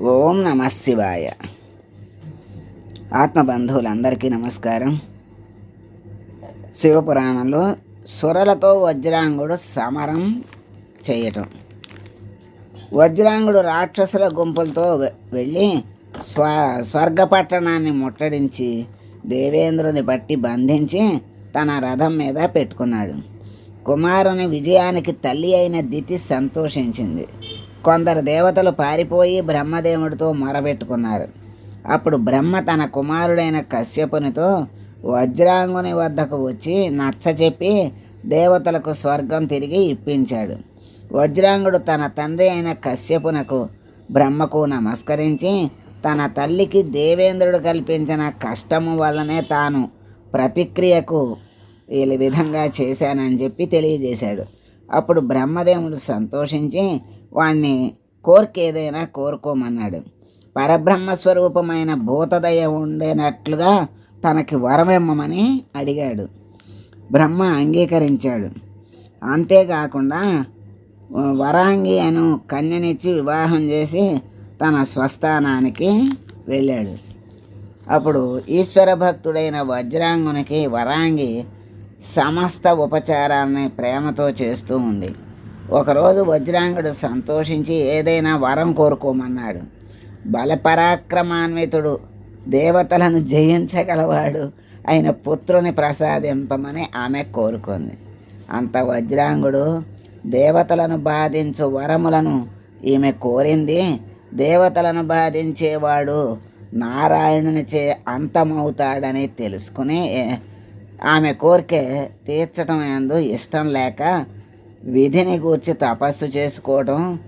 ఓం నమ శివాయ. ఆత్మబంధువులందరికీ నమస్కారం. శివపురాణంలో సురలతో వజ్రాంగుడు సమరం చేయటం. వజ్రాంగుడు రాక్షసుల గుంపులతో వెళ్ళి స్వ స్వర్గపట్టణాన్ని ముట్టడించి దేవేంద్రుని బట్టి బంధించి తన రథం మీద పెట్టుకున్నాడు. కుమారుని విజయానికి తల్లి అయిన దితి సంతోషించింది. కొందరు దేవతలు పారిపోయి బ్రహ్మదేవుడితో మొరబెట్టుకున్నారు. అప్పుడు బ్రహ్మ తన కుమారుడైన కశ్యపునితో వజ్రాంగుని వద్దకు వచ్చి నచ్చచెప్పి దేవతలకు స్వర్గం తిరిగి ఇప్పించాడు. వజ్రాంగుడు తన తండ్రి అయిన కశ్యపునకు బ్రహ్మకు నమస్కరించి తన తల్లికి దేవేంద్రుడు కల్పించిన కష్టము వల్లనే తాను ప్రతిక్రియకు ఈ విధంగా చేశానని చెప్పి తెలియజేశాడు. అప్పుడు బ్రహ్మదేవుడు సంతోషించి వాణ్ణి కోరికేదైనా కోరుకోమన్నాడు. పరబ్రహ్మ స్వరూపమైన భూతదయ ఉండేనట్లుగా తనకి వరమిమ్మమని అడిగాడు. బ్రహ్మ అంగీకరించాడు. అంతేకాకుండా వరాంగి అను కన్యనిచ్చి వివాహం చేసి తన స్వస్థానానికి వెళ్ళాడు. అప్పుడు ఈశ్వర భక్తుడైన వజ్రాంగునికి వరాంగి సమస్త ఉపచారాన్ని ప్రేమతో చేస్తూ ఉంది. ఒకరోజు వజ్రాంగుడు సంతోషించి ఏదైనా వరం కోరుకోమన్నాడు. బలపరాక్రమాన్వితుడు దేవతలను జయించగలవాడు అయిన పుత్రుని ప్రసాదింపమని ఆమె కోరుకుంది. అంత వజ్రాంగుడు దేవతలను బాధించు వరములను ఈమె కోరింది. దేవతలను బాధించేవాడు నారాయణునిచే అంతమవుతాడని తెలుసుకుని ఆమె కోరిక తీర్చడం ఎందు ఇష్టం లేక విధిని గూర్చి తపస్సు చేసుకోవడం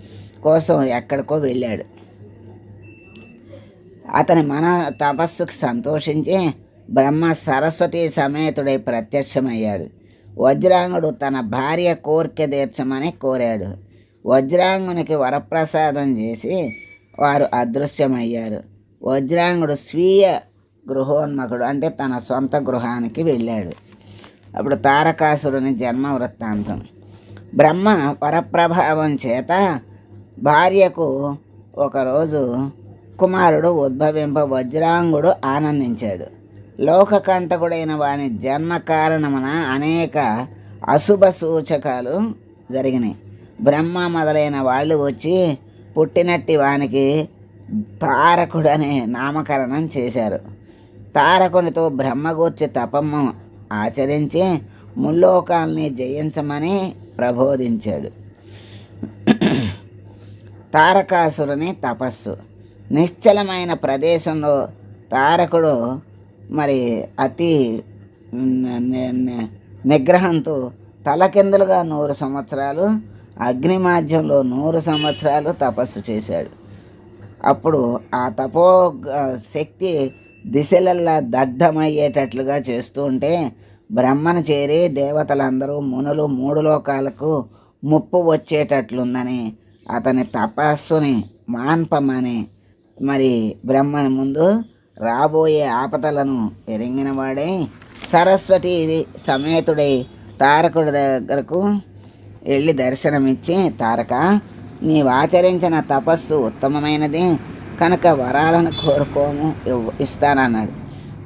కోసం ఎక్కడికో వెళ్ళాడు. అతని మన తపస్సుకు సంతోషించి బ్రహ్మ సరస్వతి సమేతుడై ప్రత్యక్షమయ్యాడు. వజ్రాంగుడు తన భార్య కోరిక తీర్చమని కోరాడు. వజ్రాంగునికి వరప్రసాదం చేసి వారు అదృశ్యమయ్యారు. వజ్రాంగుడు స్వీయ గృహోన్మకుడు అంటే తన సొంత గృహానికి వెళ్ళాడు. అప్పుడు తారకాసురుని జన్మ వృత్తాంతం బ్రహ్మ వరప్రభావం చేత భార్యకు ఒకరోజు కుమారుడు ఉద్భవింప వజ్రాంగుడు ఆనందించాడు. లోకకంటకుడైన వాని జన్మ కారణమున అనేక అశుభ సూచకాలు జరిగినాయి. బ్రహ్మ మొదలైన వాళ్ళు వచ్చి పుట్టినట్టి వానికి తారకుడనే నామకరణం చేశారు. తారకునితో బ్రహ్మగూర్చి తపము ఆచరించి ముల్లోకాల్ని జయించమని ప్రబోధించాడు. తారకాసురుని తపస్సు. నిశ్చలమైన ప్రదేశంలో తారకుడు మరి అతి నిగ్రహంతో తలకిందులుగా నూరు సంవత్సరాలు అగ్నిమాధ్యంలో నూరు సంవత్సరాలు తపస్సు చేశాడు. అప్పుడు ఆ తపో శక్తి దిశలల్లా దగ్ధమయ్యేటట్లుగా చేస్తూ ఉంటే బ్రహ్మను చేరి దేవతలందరూ మునులు మూడు లోకాలకు ముప్పు వచ్చేటట్లుందని అతని తపస్సుని మాన్పమని మరి బ్రహ్మని ముందు రాబోయే ఆపదలను ఎరింగినవాడే సరస్వతి సమేతుడై తారకుడి దగ్గరకు వెళ్ళి దర్శనమిచ్చి తారక నీవు ఆచరించిన తపస్సు ఉత్తమమైనది. కనుక వరాలను కోరుకోము ఇస్తానన్నాడు.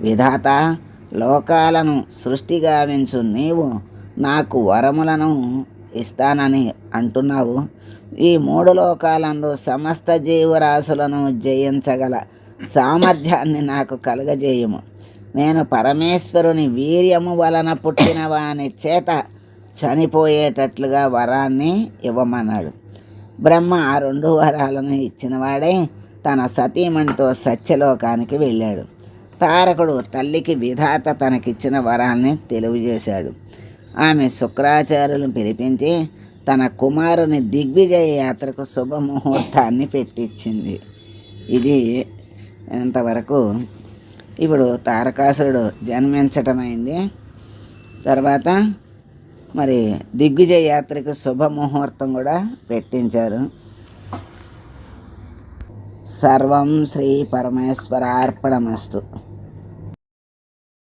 విధాత లోకాలను సృష్టిగా గావించు నీవు నాకు వరములను ఇస్తానని అంటున్నావు. ఈ మూడు లోకాలందు సమస్త జీవరాశులను జయించగల సామర్థ్యాన్ని నాకు కలుగజేయము. నేను పరమేశ్వరుని వీర్యము వలన పుట్టిన వాని చేత చనిపోయేటట్లుగా వరాన్ని ఇవ్వమన్నాడు. బ్రహ్మ ఆ రెండు వరాలను ఇచ్చినవాడే తన సతీమణితో సత్యలోకానికి వెళ్ళాడు. తారకుడు తల్లికి విధాత తనకిచ్చిన వరాల్ని తెలియజేశాడు. ఆమె శుక్రాచార్యులను పిలిపించి తన కుమారుని దిగ్విజయ యాత్రకు శుభముహూర్తాన్ని పెట్టించింది. ఇది ఇంతవరకు ఇప్పుడు తారకాసురుడు జన్మించటమైంది. తర్వాత మరి దిగ్విజయ యాత్రకు శుభముహూర్తం కూడా పెట్టించారు. సర్వం శ్రీ పరమేశ్వరార్పణమస్తు.